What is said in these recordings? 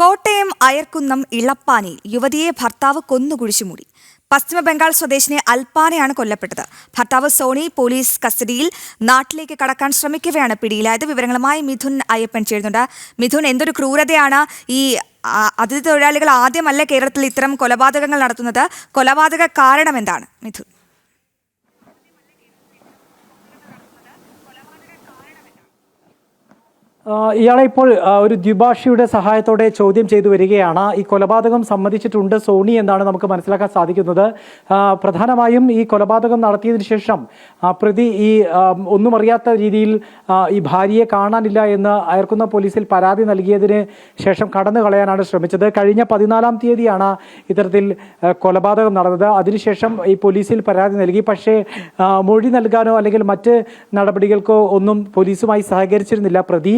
കോട്ടയം അയർക്കുന്നം ഇളപ്പാനിയിൽ യുവതിയെ ഭർത്താവ് കൊന്നുകുഴിച്ചു മൂടി പശ്ചിമ ബംഗാൾ സ്വദേശിനി അൽപ്പാനയാണ് കൊല്ലപ്പെട്ടത്. ഭർത്താവ് സോണി പോലീസ് കസ്റ്റഡിയിൽ നാട്ടിലേക്ക് കടക്കാൻ ശ്രമിക്കവെയാണ് പിടിയിലായത്. വിവരങ്ങളുമായി മിഥുൻ അയ്യപ്പൻ ചേരുന്നുണ്ട്. മിഥുൻ എന്തൊരു ക്രൂരതയാണ് ഈ അതിഥി തൊഴിലാളികൾ ആദ്യമല്ല കേരളത്തിൽ ഇത്തരം കൊലപാതകങ്ങൾ നടത്തുന്നത്? കൊലപാതക കാരണം എന്താണ്? മിഥുൻ. ഇയാളെ ഇപ്പോൾ ഒരു ദ്വിഭാഷിയുടെ സഹായത്തോടെ ചോദ്യം ചെയ്തു വരികയാണ്. ഈ കൊലപാതകം സമ്മതിച്ചിട്ടുണ്ട് സോണി എന്നാണ് നമുക്ക് മനസ്സിലാക്കാൻ സാധിക്കുന്നത്. പ്രധാനമായും ഈ കൊലപാതകം നടത്തിയതിനു ശേഷം പ്രതി ഈ ഒന്നും അറിയാത്ത രീതിയിൽ ഈ ഭാര്യയെ കാണാനില്ല എന്ന് അയർക്കുന്ന പോലീസിൽ പരാതി നൽകിയതിന് ശേഷം കടന്നു കളയാനാണ് ശ്രമിച്ചത്. കഴിഞ്ഞ പതിനാലാം തീയതിയാണ് ഇത്തരത്തിൽ കൊലപാതകം നടന്നത്. അതിനുശേഷം ഈ പോലീസിൽ പരാതി നൽകി. പക്ഷേ മൊഴി നൽകാനോ അല്ലെങ്കിൽ മറ്റ് നടപടികൾക്കോ ഒന്നും പോലീസുമായി സഹകരിച്ചിരുന്നില്ല. പ്രതി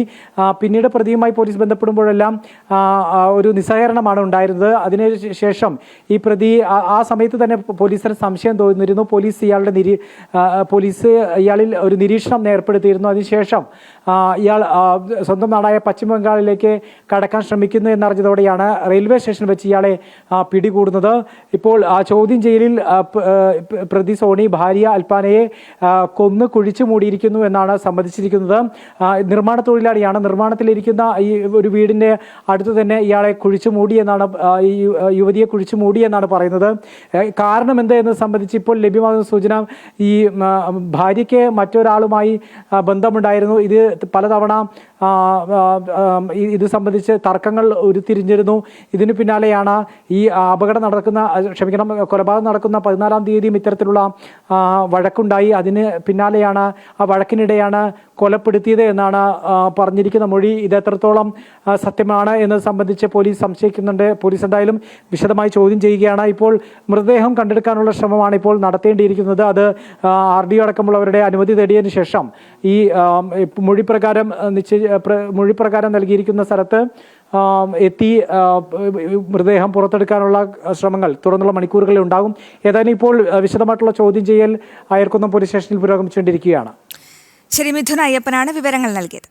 പിന്നീട് പ്രതിയുമായി പോലീസ് ബന്ധപ്പെടുമ്പോഴെല്ലാം ഒരു നിസ്സഹകരണമാണ് ഉണ്ടായിരുന്നത്. അതിന് ശേഷം ഈ പ്രതി ആ- സമയത്ത് തന്നെ പോലീസിന് സംശയം തോന്നിയിരുന്നു. പോലീസ് ഇയാളുടെ നിരീ പോലീസ് ഇയാളിൽ ഒരു നിരീക്ഷണം ഏർപ്പെടുത്തിയിരുന്നു. അതിനുശേഷം ഇയാൾ സ്വന്തം നാടായ പശ്ചിമ ബംഗാളിലേക്ക് കടക്കാൻ ശ്രമിക്കുന്നു എന്നറിഞ്ഞതോടെയാണ് റെയിൽവേ സ്റ്റേഷനിൽ വെച്ച് ഇയാളെ പിടികൂടുന്നത്. ഇപ്പോൾ ആ ചോദ്യം ചെയ്യലിൽ പ്രതി സോണി ഭാര്യ അൽപ്പാനയെ കൊന്നു കുഴിച്ചു മൂടിയിരിക്കുന്നു എന്നാണ് സമ്മതിച്ചിരിക്കുന്നത്. നിർമ്മാണ തൊഴിലാളിയാണ് നിർമ്മാണത്തിലിരിക്കുന്ന ഈ ഒരു വീടിന്റെ അടുത്ത് തന്നെ ഇയാളെ കുഴിച്ചു മൂടിയെന്നാണ് ഈ യുവതിയെ കുഴിച്ചു മൂടിയെന്നാണ് പറയുന്നത്. കാരണം എന്ത് എന്ന് സംബന്ധിച്ച് ഇപ്പോൾ ലഭ്യമാകുന്ന സൂചന ഈ ഭാര്യയ്ക്ക് മറ്റൊരാളുമായി ബന്ധമുണ്ടായിരുന്നു. ഇത് പലതവണ ഇത് സംബന്ധിച്ച് തർക്കങ്ങൾ ഉരുത്തിരിഞ്ഞിരുന്നു. ഇതിന് പിന്നാലെയാണ് ഈ അപകടം നടക്കുന്ന ക്ഷമിക്കണം കൊലപാതകം നടക്കുന്ന പതിനാലാം തീയതിയും ഇത്തരത്തിലുള്ള വഴക്കുണ്ടായി. അതിന് പിന്നാലെയാണ് ആ വഴക്കിനിടെയാണ് കൊലപ്പെടുത്തിയത് എന്നാണ് ആ, പറഞ്ഞിരിക്കുന്ന മൊഴി ഇത് എത്രത്തോളം സത്യമാണ് എന്നത് സംബന്ധിച്ച് പോലീസ് സംശയിക്കുന്നുണ്ട്. പോലീസ് എന്തായാലും വിശദമായി ചോദ്യം ചെയ്യുകയാണ്. ഇപ്പോൾ മൃതദേഹം കണ്ടെടുക്കാനുള്ള ശ്രമമാണ് ഇപ്പോൾ നടത്തേണ്ടിയിരിക്കുന്നത്. അത് ആർ ഡി അടക്കമുള്ളവരുടെ അനുമതി തേടിയതിനു ശേഷം ഈ മൊഴിപ്രകാരം നിശ്ചയ മൊഴിപ്രകാരം നൽകിയിരിക്കുന്ന സ്ഥലത്ത് എത്തി മൃതദേഹം പുറത്തെടുക്കാനുള്ള ശ്രമങ്ങൾ തുടർന്നുള്ള മണിക്കൂറുകളിൽ ഉണ്ടാകും. ഏതായാലും ഇപ്പോൾ വിശദമായിട്ടുള്ള ചോദ്യം ചെയ്യൽ അയർക്കുന്നം പോലീസ് സ്റ്റേഷനിൽ പുരോഗമിച്ചുകൊണ്ടിരിക്കുകയാണ്. ശരി മിഥുൻ അയ്യപ്പനാണ് വിവരങ്ങൾ നൽകിയത്.